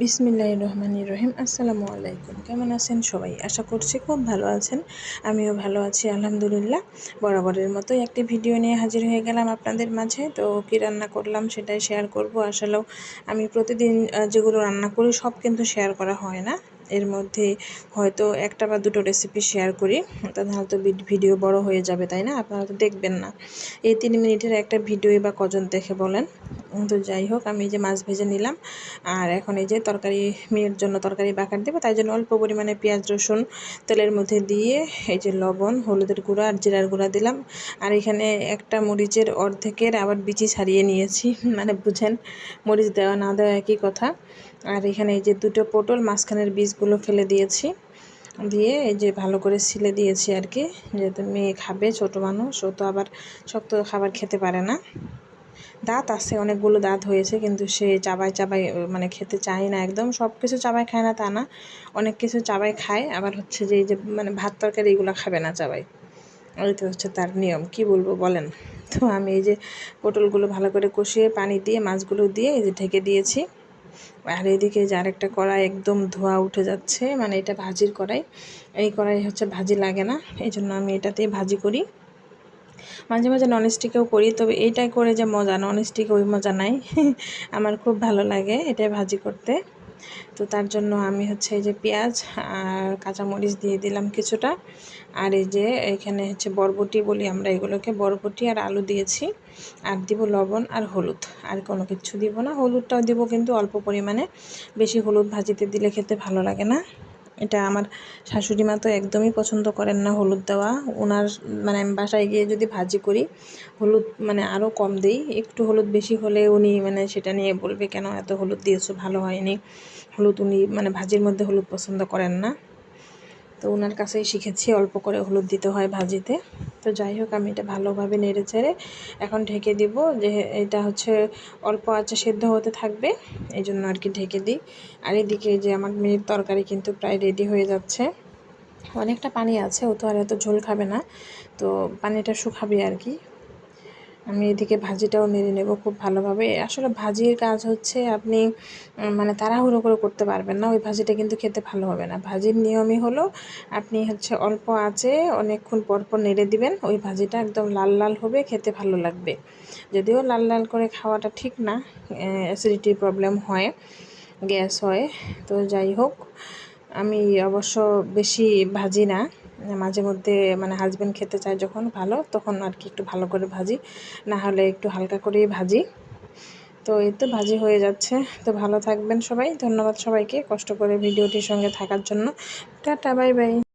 বিসমিল্লাহ রহমান রহিম আসসালামু আলাইকুম। কেমন আছেন সবাই? আশা করছি খুব ভালো আছেন। আমিও ভালো আছি, আলহামদুলিল্লাহ। বরাবরের মতো একটি ভিডিও নিয়ে হাজির হয়ে গেলাম আপনাদের মাঝে। তো কী রান্না করলাম সেটাই শেয়ার করব। আসলেও আমি প্রতিদিন যেগুলো রান্না করি সব কিন্তু শেয়ার করা হয় না। এর মধ্যে হয়তো একটা বা দুটো রেসিপি শেয়ার করি তাহলে হয়তো ভিডিও বড় হয়ে যাবে, তাই না? আপনারা তো দেখবেন না। এই তিন মিনিটের একটা ভিডিও বা কজন দেখে বলেন। তো যাই হোক, আমি এই যে মাছ ভেজে নিলাম, আর এখন এই যে তরকারি, মেয়ের জন্য তরকারি বাকার দেবো, তাই জন্য অল্প পরিমাণে পেঁয়াজ, রসুন, তেলের মধ্যে দিয়ে এই যে লবণ, হলুদের গুঁড়া আর জিরার গুঁড়া দিলাম। আর এখানে একটা মরিচের অর্ধেকের আবার বিচি ছাড়িয়ে নিয়েছি। মানে বুঝেন, মরিচ দেওয়া না দেওয়া একই কথা। আর এখানে এই যে দুটো পটল, মাঝখানের বীজগুলো ফেলে দিয়েছি। দিয়ে এই যে ভালো করে সিলে দিয়েছি আর কি যেহেতু মেয়ে খাবে, ছোটো মানুষ, ও তো আবার শক্ত খাবার খেতে পারে না। দাঁত আছে, অনেকগুলো দাঁত হয়েছে, কিন্তু সে চাবাই চাবাই মানে খেতে চায় না একদম। সব কিছু চাবাই খায় না তা না, অনেক কিছু চাবাই খায়। আবার হচ্ছে যে এই যে মানে ভাত তরকারি এগুলো খাবে না চাবাই তো হচ্ছে তার নিয়ম, কি বলব বলেন? তো আমি এই যে পটলগুলো ভালো করে কষিয়ে পানি দিয়ে, মাছগুলো দিয়ে এই যে ঢেকে দিয়েছি। আর এদিকে যে আরেকটা কড়াই একদম ধোয়া উঠে যাচ্ছে মানে এটা ভাজির কড়াই। এই কড়াই হচ্ছে ভাজি লাগে না এই জন্য আমি এটাতেই ভাজি করি। মাঝে মাঝে ননস্টিকেও করি, তবে এইটাই করে যে মজা ননস্টিক ওই মজা নাই। আমার খুব ভালো লাগে এটাই ভাজি করতে। তো তার জন্য আমি হচ্ছে এই যে পেঁয়াজ আর কাঁচামরিচ দিয়ে দিলাম কিছুটা। আর এই যে এখানে হচ্ছে বরবটি বলি আমরা এগুলোকে, বরবটি আর আলু দিয়েছি। আর দিব লবণ আর হলুদ। আর কোনো কিছু দিব না। হলুদটাও দিব কিন্তু অল্প পরিমাণে। বেশি হলুদ ভাজিতে দিলে খেতে ভালো লাগে না। এটা আমার শাশুড়ি মা তো একদমই পছন্দ করেন না হলুদ দেওয়া। ওনার মানে আমি বাসায় গিয়ে যদি ভাজি করি, হলুদ মানে আরও কম দিই। একটু হলুদ বেশি হলে উনি মানে সেটা নিয়ে বলবে, কেন এত হলুদ দিয়েছ? ভালো হয়নি। হলুদ উনি মানে ভাজির মধ্যে হলুদ পছন্দ করেন না। তো ওনার কাছেই শিখেছি, অল্প করে হলুদ দিতে হয় ভাজিতে। তো যাই হোক, আমি এটা ভালোভাবে নেড়ে চেড়ে এখন ঢেকে দিব। যে এটা হচ্ছে অল্প আঁচে সেদ্ধ হতে থাকবে, এই জন্য আর কি ঢেকে দিই। আর এদিকে যে আমার মেয়ের তরকারি কিন্তু প্রায় রেডি হয়ে যাচ্ছে। অনেকটা পানি আছে, ও তো আর এত ঝোল খাবে না। তো পানিটা শুকাবে আর কি। আমি এদিকে ভাজিটাও নেড়ে নেব খুব ভালোভাবে। আসলে ভাজির কাজ হচ্ছে আপনি মানে তাড়াহুড়ো করে করতে পারবেন না, ওই ভাজিটা কিন্তু খেতে ভালো হবে না। ভাজির নিয়মই হলো, আপনি হচ্ছে অল্প আঁচে অনেকক্ষণ পরপর নেড়ে দিবেন, ওই ভাজিটা একদম লাল লাল হবে, খেতে ভালো লাগবে। যদিও লাল লাল করে খাওয়াটা ঠিক না অ্যাসিডিটির প্রবলেম হয়, গ্যাস হয়, তো যাই হোক, আমি অবশ্য বেশি ভাজি না। মাঝে মধ্যে মানে হাজব্যান্ড খেতে চায় যখন ভালো, তখন আর কি একটু ভালো করে ভাজি। না হলে একটু হালকা করেই ভাজি। তো এই তো ভাজি হয়ে যাচ্ছে। তো ভালো থাকবেন সবাই। ধন্যবাদ সবাইকে কষ্ট করে ভিডিওটির সঙ্গে থাকার জন্য। Tata bye bye